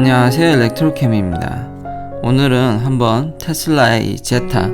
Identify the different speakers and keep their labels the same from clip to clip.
Speaker 1: 안녕하세요 엘렉트로캠입니다. 오늘은 한번 테슬라의 이 제타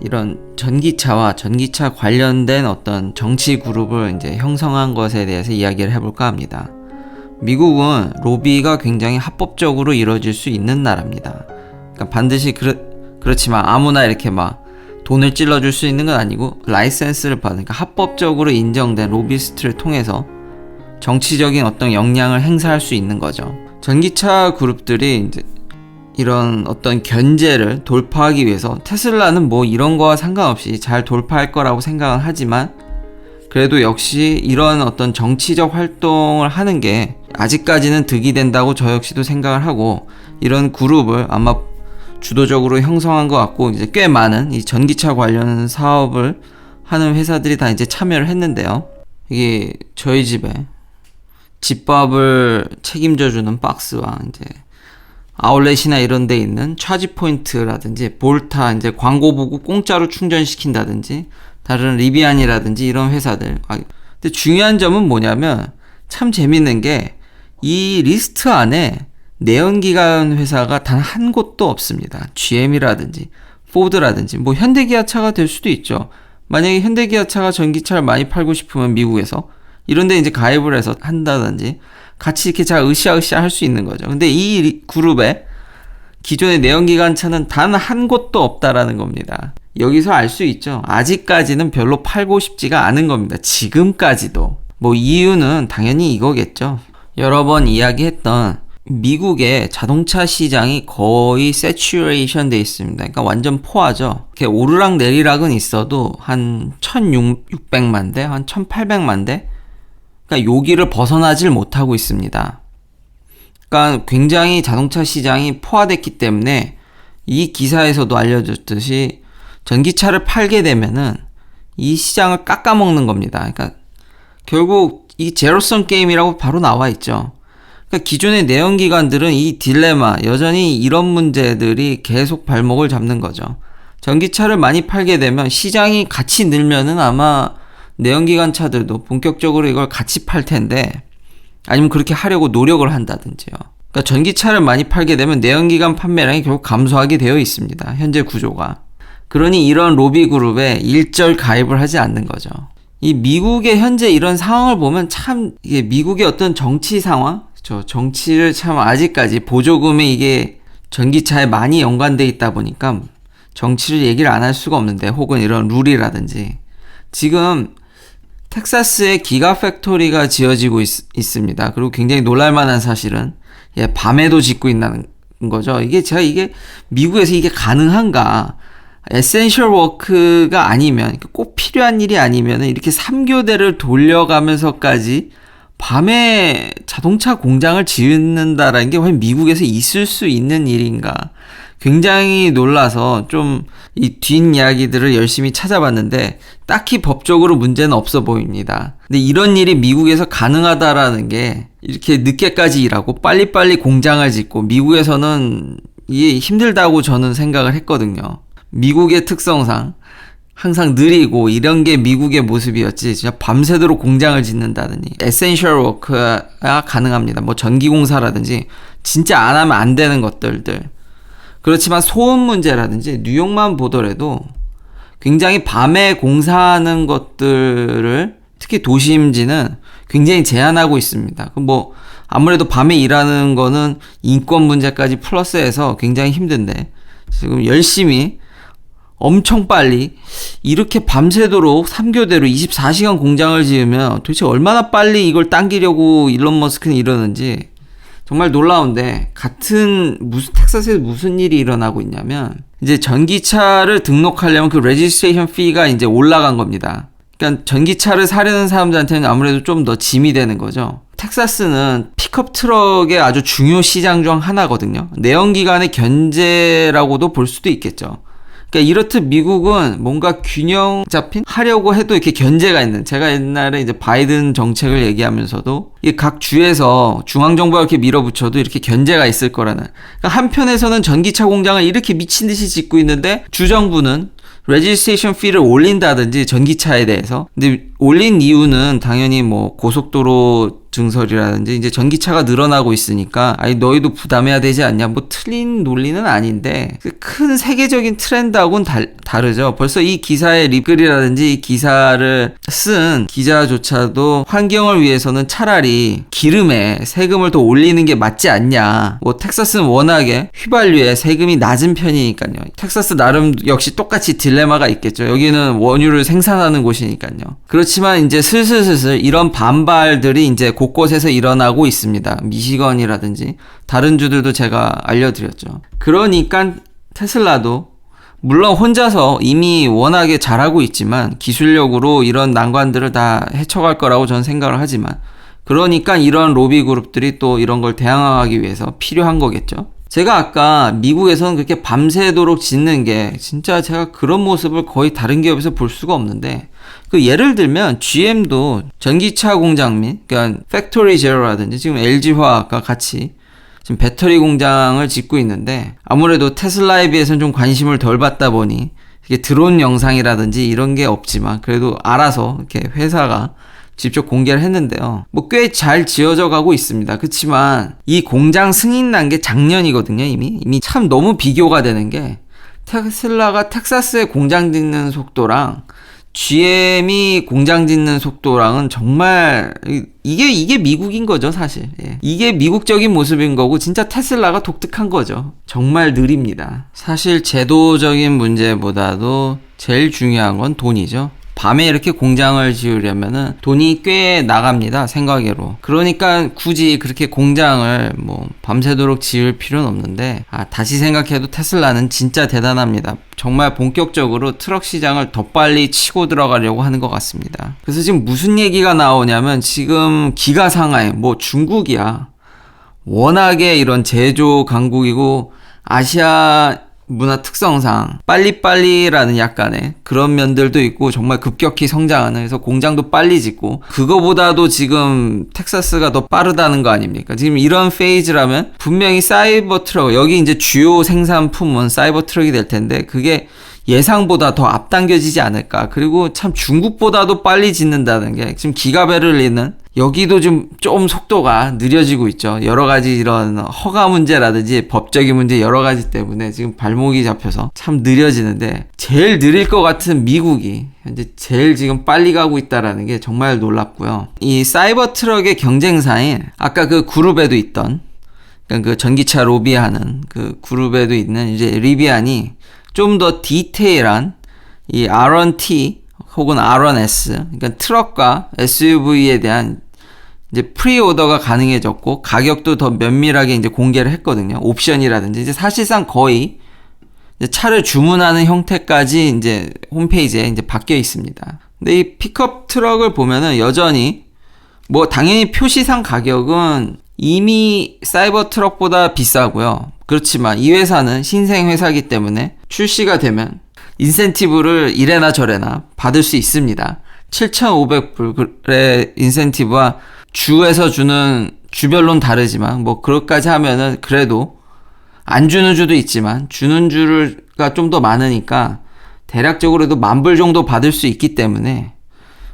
Speaker 1: 이런 전기차와 전기차 관련된 어떤 정치 그룹을 이제 형성한 것에 대해서 이야기를 해볼까 합니다. 미국은 로비가 굉장히 합법적으로 이루어질 수 있는 나라입니다. 그러니까 반드시 그렇, 그렇지만 아무나 이렇게 막 돈을 찔러줄 수 있는 건 아니고 라이센스를 받으니까 합법적으로 인정된 로비스트를 통해서 정치적인 어떤 역량을 행사할 수 있는 거죠. 전기차 그룹들이 이제 이런 어떤 견제를 돌파하기 위해서 테슬라는 뭐 이런 거와 상관없이 잘 돌파할 거라고 생각은 하지만 그래도 역시 이런 어떤 정치적 활동을 하는 게 아직까지는 득이 된다고 저 역시도 생각을 하고 이런 그룹을 아마 주도적으로 형성한 것 같고 이제 꽤 많은 이 전기차 관련 사업을 하는 회사들이 다 이제 참여를 했는데요. 이게 저희 집에 집밥을 책임져주는 박스와 이제 아울렛이나 이런 데 있는 차지 포인트라든지 볼타 이제 광고 보고 공짜로 충전시킨다든지 다른 리비안이라든지 이런 회사들. 아, 근데 중요한 점은 뭐냐면 참 재밌는 게 이 리스트 안에 내연기관 회사가 단 한 곳도 없습니다. GM이라든지 포드라든지 뭐 현대기아차가 될 수도 있죠. 만약에 현대기아차가 전기차를 많이 팔고 싶으면 미국에서 이런데 이제 가입을 해서 한다든지 같이 이렇게 잘 으쌰으쌰 할 수 있는 거죠. 근데 이 리- 그룹에 기존의 내연기관 차는 단 한 곳도 없다라는 겁니다. 여기서 알 수 있죠. 아직까지는 별로 팔고 싶지가 않은 겁니다. 지금까지도. 뭐 이유는 당연히 이거겠죠. 여러 번 이야기했던 미국의 자동차 시장이 거의 세츄레이션 돼 있습니다. 그러니까 완전 포화죠. 이렇게 오르락 내리락은 있어도 한 1600만 대, 한 1800만 대? 그러니까 여기를 벗어나질 못하고 있습니다. 그러니까 굉장히 자동차 시장이 포화됐기 때문에 이 기사에서도 알려줬듯이 전기차를 팔게 되면은 이 시장을 깎아먹는 겁니다. 그러니까 결국 이 제로섬 게임이라고 바로 나와 있죠. 그러니까 기존의 내연기관들은 이 딜레마, 여전히 이런 문제들이 계속 발목을 잡는 거죠. 전기차를 많이 팔게 되면 시장이 같이 늘면은 아마 내연기관 차들도 본격적으로 이걸 같이 팔 텐데 아니면 그렇게 하려고 노력을 한다든지요. 그러니까 전기차를 많이 팔게 되면 내연기관 판매량이 결국 감소하게 되어 있습니다. 현재 구조가. 그러니 이런 로비 그룹에 일절 가입을 하지 않는 거죠. 이 미국의 현재 이런 상황을 보면 참 이게 미국의 어떤 정치 상황, 저 정치를 참 아직까지 보조금에 이게 전기차에 많이 연관돼 있다 보니까 정치를 얘기를 안 할 수가 없는데 혹은 이런 룰이라든지 지금 텍사스에 기가 팩토리가 지어지고 있, 습니다 그리고 굉장히 놀랄만한 사실은 예, 밤에도 짓고 있다는 거죠. 이게 제가 이게 미국에서 이게 가능한가? 에센셜 워크가 아니면 꼭 필요한 일이 아니면 이렇게 3교대를 돌려가면서까지 밤에 자동차 공장을 지은다라는 게 과연 미국에서 있을 수 있는 일인가? 굉장히 놀라서 좀 이 뒷이야기들을 열심히 찾아봤는데 딱히 법적으로 문제는 없어 보입니다. 근데 이런 일이 미국에서 가능하다라는 게 이렇게 늦게까지 일하고 빨리빨리 공장을 짓고 미국에서는 이게 힘들다고 저는 생각을 했거든요. 미국의 특성상 항상 느리고 이런 게 미국의 모습이었지 진짜 밤새도록 공장을 짓는다더니 에센셜 워크가 가능합니다. 뭐 전기공사라든지 진짜 안 하면 안 되는 것들들 그렇지만 소음 문제라든지 뉴욕만 보더라도 굉장히 밤에 공사하는 것들을 특히 도심지는 굉장히 제한하고 있습니다. 뭐 아무래도 밤에 일하는 거는 인권 문제까지 플러스해서 굉장히 힘든데 지금 열심히 엄청 빨리 이렇게 밤새도록 3교대로 24시간 공장을 지으면 도대체 얼마나 빨리 이걸 당기려고 일론 머스크는 이러는지 정말 놀라운데 같은 무슨 텍사스에서 무슨 일이 일어나고 있냐면 이제 전기차를 등록하려면 그 레지스트레이션 피가 이제 올라간 겁니다. 그러니까 전기차를 사려는 사람들한테는 아무래도 좀 더 짐이 되는 거죠. 텍사스는 픽업 트럭의 아주 중요 시장 중 하나거든요. 내연기관의 견제라고도 볼 수도 있겠죠. 그러니까 이렇듯 미국은 뭔가 균형 잡힌 하려고 해도 이렇게 견제가 있는 제가 옛날에 이제 바이든 정책을 얘기하면서도 이 각 주에서 중앙 정부가 이렇게 밀어붙여도 이렇게 견제가 있을 거라는 그러니까 한편에서는 전기차 공장을 이렇게 미친 듯이 짓고 있는데 주 정부는 레지스트레이션 피를 올린다든지 전기차에 대해서. 근데 올린 이유는 당연히 뭐 고속도로 증설이라든지 이제 전기차가 늘어나고 있으니까 아니 너희도 부담해야 되지 않냐. 뭐 틀린 논리는 아닌데 그큰 세계적인 트렌드하고는 달, 다르죠. 벌써 이 기사의 립글이라든지 이 기사를 쓴 기자조차도 환경을 위해서는 차라리 기름에 세금을 더 올리는 게 맞지 않냐. 뭐 텍사스는 워낙에 휘발유에 세금이 낮은 편이니까요. 텍사스 나름 역시 똑같이 딜레마가 있겠죠. 여기는 원유를 생산하는 곳이니까요. 그렇지 만 이제 슬슬슬슬 이런 반발들이 이제 곳곳에서 일어나고 있습니다. 미시건이라든지 다른 주들도 제가 알려드렸죠. 그러니까 테슬라도 물론 혼자서 이미 워낙에 잘하고 있지만 기술력으로 이런 난관들을 다 헤쳐갈 거라고 저는 생각을 하지만 그러니까 이런 로비 그룹들이 또 이런 걸 대항하기 위해서 필요한 거겠죠. 제가 아까 미국에서는 그렇게 밤새도록 짓는 게 진짜 제가 그런 모습을 거의 다른 기업에서 볼 수가 없는데 그 예를 들면 GM도 전기차 공장 및 그러니까 팩토리 제로라든지 지금 LG화학과 같이 지금 배터리 공장을 짓고 있는데 아무래도 테슬라에 비해서는 좀 관심을 덜 받다 보니 이게 드론 영상이라든지 이런 게 없지만 그래도 알아서 이렇게 회사가 직접 공개를 했는데요. 뭐 꽤 잘 지어져 가고 있습니다. 그렇지만 이 공장 승인 난 게 작년이거든요, 이미. 이미 참 너무 비교가 되는 게 테슬라가 텍사스에 공장 짓는 속도랑 GM이 공장 짓는 속도랑은 정말 이게 이게 미국인 거죠 사실 예. 이게 미국적인 모습인 거고 진짜 테슬라가 독특한 거죠 정말 느립니다 사실 제도적인 문제보다도 제일 중요한 건 돈이죠 밤에 이렇게 공장을 지으려면은 돈이 꽤 나갑니다. 생각외로. 그러니까 굳이 그렇게 공장을 뭐 밤새도록 지을 필요는 없는데 아, 다시 생각해도 테슬라는 진짜 대단합니다. 정말 본격적으로 트럭 시장을 더 빨리 치고 들어가려고 하는 것 같습니다. 그래서 지금 무슨 얘기가 나오냐면 지금 기가 상하에 뭐 중국이야. 워낙에 이런 제조 강국이고 아시아 문화 특성상 빨리빨리라는 약간의 그런 면들도 있고 정말 급격히 성장하는 그래서 공장도 빨리 짓고 그거보다도 지금 텍사스가 더 빠르다는 거 아닙니까? 지금 이런 페이즈라면 분명히 사이버 트럭 여기 이제 주요 생산품은 사이버 트럭이 될 텐데 그게 예상보다 더 앞당겨지지 않을까. 그리고 참 중국보다도 빨리 짓는다는 게 지금 기가 베를리는 여기도 좀 좀 속도가 느려지고 있죠. 여러 가지 이런 허가 문제라든지 법적인 문제 여러 가지 때문에 지금 발목이 잡혀서 참 느려지는데 제일 느릴 것 같은 미국이 현재 제일 지금 빨리 가고 있다라는 게 정말 놀랍고요. 이 사이버 트럭의 경쟁사인 아까 그 그룹에도 있던 그러니까 그 전기차 로비하는 그 그룹에도 있는 이제 리비안이 좀 더 디테일한 이 R1T 혹은 R1S 그러니까 트럭과 SUV에 대한 이제 프리오더가 가능해졌고 가격도 더 면밀하게 이제 공개를 했거든요. 옵션이라든지 이제 사실상 거의 이제 차를 주문하는 형태까지 이제 홈페이지에 이제 바뀌어 있습니다. 근데 이 픽업 트럭을 보면은 여전히 뭐 당연히 표시상 가격은 이미 사이버 트럭보다 비싸고요. 그렇지만 이 회사는 신생 회사기 때문에 출시가 되면 인센티브를 이래나 저래나 받을 수 있습니다. 7,500불의 인센티브와 주에서 주는 주별론 다르지만 뭐 그것까지 하면은 그래도 안 주는 주도 있지만 주는 주가 좀 더 많으니까 대략적으로도 만 불 정도 받을 수 있기 때문에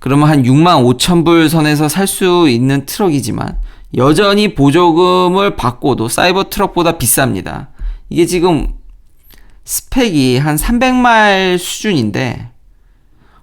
Speaker 1: 그러면 한 6만 5천 불 선에서 살 수 있는 트럭이지만 여전히 보조금을 받고도 사이버 트럭보다 비쌉니다. 이게 지금 스펙이 한 300마일 수준인데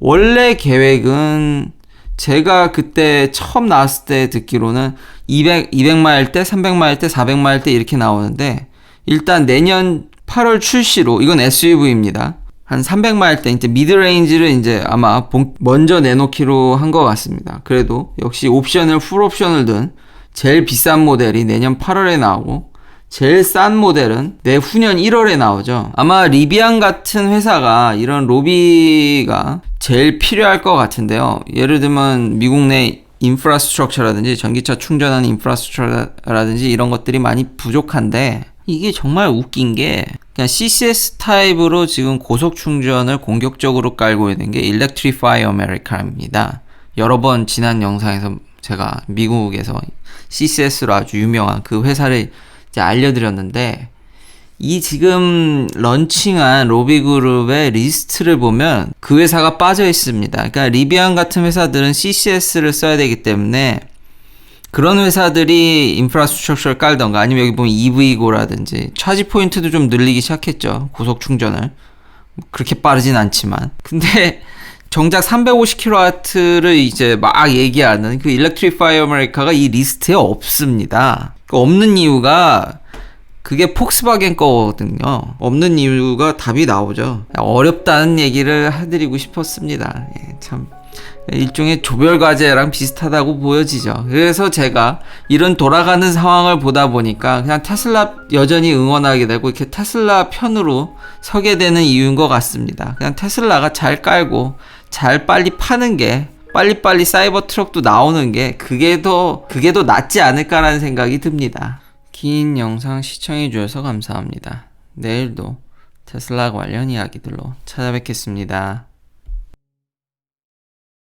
Speaker 1: 원래 계획은 제가 그때 처음 나왔을 때 듣기로는 200, 200마일 때, 300마일 때, 400마일 때 이렇게 나오는데 일단 내년 8월 출시로 이건 SUV입니다. 한 300마일 때 이제 미드레인지를 이제 아마 본, 먼저 내놓기로 한 것 같습니다. 그래도 역시 옵션을 풀 옵션을 든 제일 비싼 모델이 내년 8월에 나오고 제일 싼 모델은 내후년 1월에 나오죠. 아마 리비안 같은 회사가 이런 로비가 제일 필요할 것 같은데요. 예를 들면 미국 내 인프라스트럭처라든지 전기차 충전하는 인프라스트럭처라든지 이런 것들이 많이 부족한데 이게 정말 웃긴 게 그냥 CCS 타입으로 지금 고속 충전을 공격적으로 깔고 있는 게 Electrify America입니다. 여러 번 지난 영상에서 제가 미국에서 CCS로 아주 유명한 그 회사를 이제 알려드렸는데 이 지금 런칭한 로비그룹의 리스트를 보면 그 회사가 빠져 있습니다. 그러니까 리비안 같은 회사들은 CCS를 써야 되기 때문에 그런 회사들이 인프라스트럭처를 깔던가 아니면 여기 보면 EV고라든지 차지 포인트도 좀 늘리기 시작했죠. 고속 충전을. 뭐 그렇게 빠르진 않지만. 근데 정작 350kW를 이제 막 얘기하는 그 일렉트리파이 아메리카가 이 리스트에 없습니다. 그 없는 이유가 그게 폭스바겐 거거든요. 없는 이유가 답이 나오죠. 어렵다는 얘기를 해드리고 싶었습니다. 예, 참. 일종의 조별 과제랑 비슷하다고 보여지죠. 그래서 제가 이런 돌아가는 상황을 보다 보니까 그냥 테슬라 여전히 응원하게 되고 이렇게 테슬라 편으로 서게 되는 이유인 것 같습니다. 그냥 테슬라가 잘 깔고 잘 빨리 파는 게 빨리빨리 사이버 트럭도 나오는 게 그게 더 그게 더 낫지 않을까라는 생각이 듭니다. 긴 영상 시청해 주셔서 감사합니다. 내일도 테슬라 관련 이야기들로 찾아뵙겠습니다.